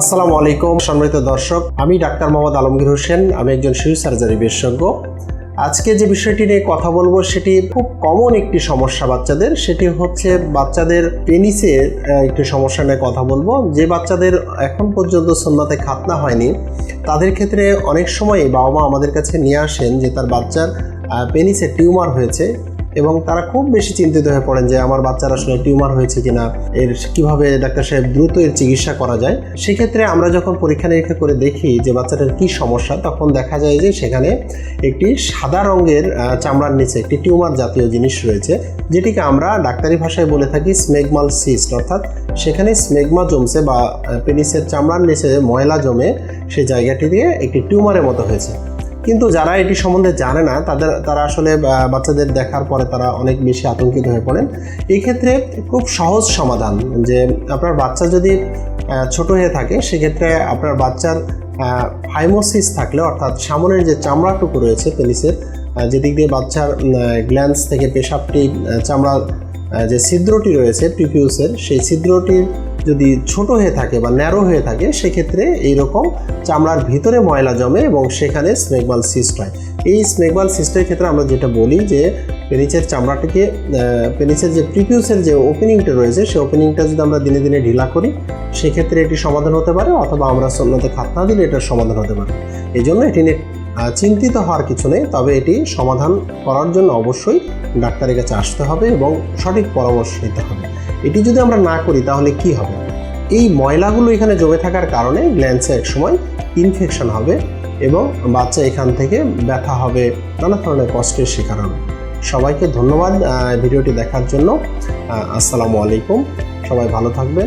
আসসালামু আলাইকুম সম্মানিত দর্শক। আমি ডাক্তার মোহাম্মদ আলমগীর হোসেন আমি একজন শিশু সার্জারি বিশেষজ্ঞ। আজকে যে বিষয়টি নিয়ে কথা বলব সেটি খুব কমন একটি সমস্যা বাচ্চাদের। সেটি হচ্ছে বাচ্চাদের পেনিসের আহ, একটি সমস্যা নিয়ে কথা বলব। যে বাচ্চাদের এখন পর্যন্ত সন্ধ্যাতে খাতনা হয়নি তাদের ক্ষেত্রে অনেক সময় বাবা মা আমাদের কাছে নিয়ে আসেন যে তার বাচ্চার পেনিসে টিউমার হয়েছে। এবং তারা খুব বেশি চিন্তিত হয়ে পড়েন যে আমার বাচ্চার আসলে টিউমার হয়েছে কিনা, এর কীভাবে ডাক্তার সাহেব দ্রুত এর চিকিৎসা করা যায়। সেক্ষেত্রে আমরা যখন পরীক্ষা নিরীক্ষা করে দেখি যে বাচ্চাটার কি সমস্যা, তখন দেখা যায় যে সেখানে একটি সাদা রঙের চামড়ার নিচে একটি টিউমার জাতীয় জিনিস রয়েছে, যেটিকে আমরা ডাক্তারি ভাষায় বলে থাকি স্মেগমাল সিস্ট। অর্থাৎ সেখানে স্মেগমা জমছে বা পেনিসের চামড়ার নিচে ময়লা জমে সেই জায়গাটি দিয়ে একটি টিউমারের মতো হয়েছে। কিন্তু যারা এটি সম্বন্ধে জানে না তাদের তারা আসলে বাচ্চাদের দেখার পরে তারা অনেক বেশি আতঙ্কিত হয়ে পড়েন। এই ক্ষেত্রে খুব সহজ সমাধান যে আপনার বাচ্চা যদি ছোট হয়ে থাকে সেক্ষেত্রে আপনার বাচ্চার ফাইমোসিস থাকলে অর্থাৎ সামনের যে চামড়াটুকু রয়েছে পেনিসের যেদিক দিয়ে বাচ্চার গ্ল্যান্স থেকে পেশাবটি আহ, চামড়ার যে ছিদ্রটি রয়েছে পিপিউসের সেই ছিদ্রটির যদি ছোট হয়ে থাকে বা ন্যারো হয়ে থাকে, সেক্ষেত্রে এইরকম চামড়ার ভিতরে ময়লা জমে এবং সেখানে স্নেকবাল সিস্ট হয়। এই স্নেকবাল সিস্টের ক্ষেত্রে আমরা যেটা বলি যে পেনিসের চামড়াটিকে পেনিসের যে প্রিপিউসের যে ওপেনিংটা রয়েছে সেই ওপেনিংটা যদি আমরা দিনে দিনে ঢিলা করি, সেক্ষেত্রে এটি সমাধান হতে পারে অথবা আমরা সন্ন্যতে খাত না দিলে এটার সমাধান হতে পারে। এই জন্য এটি নিয়ে চিন্তিত হওয়ার কিছু নেই, তবে এটি সমাধান করার জন্য অবশ্যই ডাক্তারের কাছে আসতে হবে এবং সঠিক পরামর্শ নিতে হবে। এটি যদি আমরা না করি, তাহলে কি হবে? এই ময়লাগুলো এখানে জমে থাকার কারণে গ্ল্যান্সে একসময় ইনফেকশন হবে এবং বাচ্চা এখান থেকে ব্যথা হবে, নানা ধরনের কষ্টের শিকার হবে। সবাইকে ধন্যবাদ ভিডিওটি দেখার জন্য। আসসালামু আলাইকুম। সবাই ভালো থাকবে।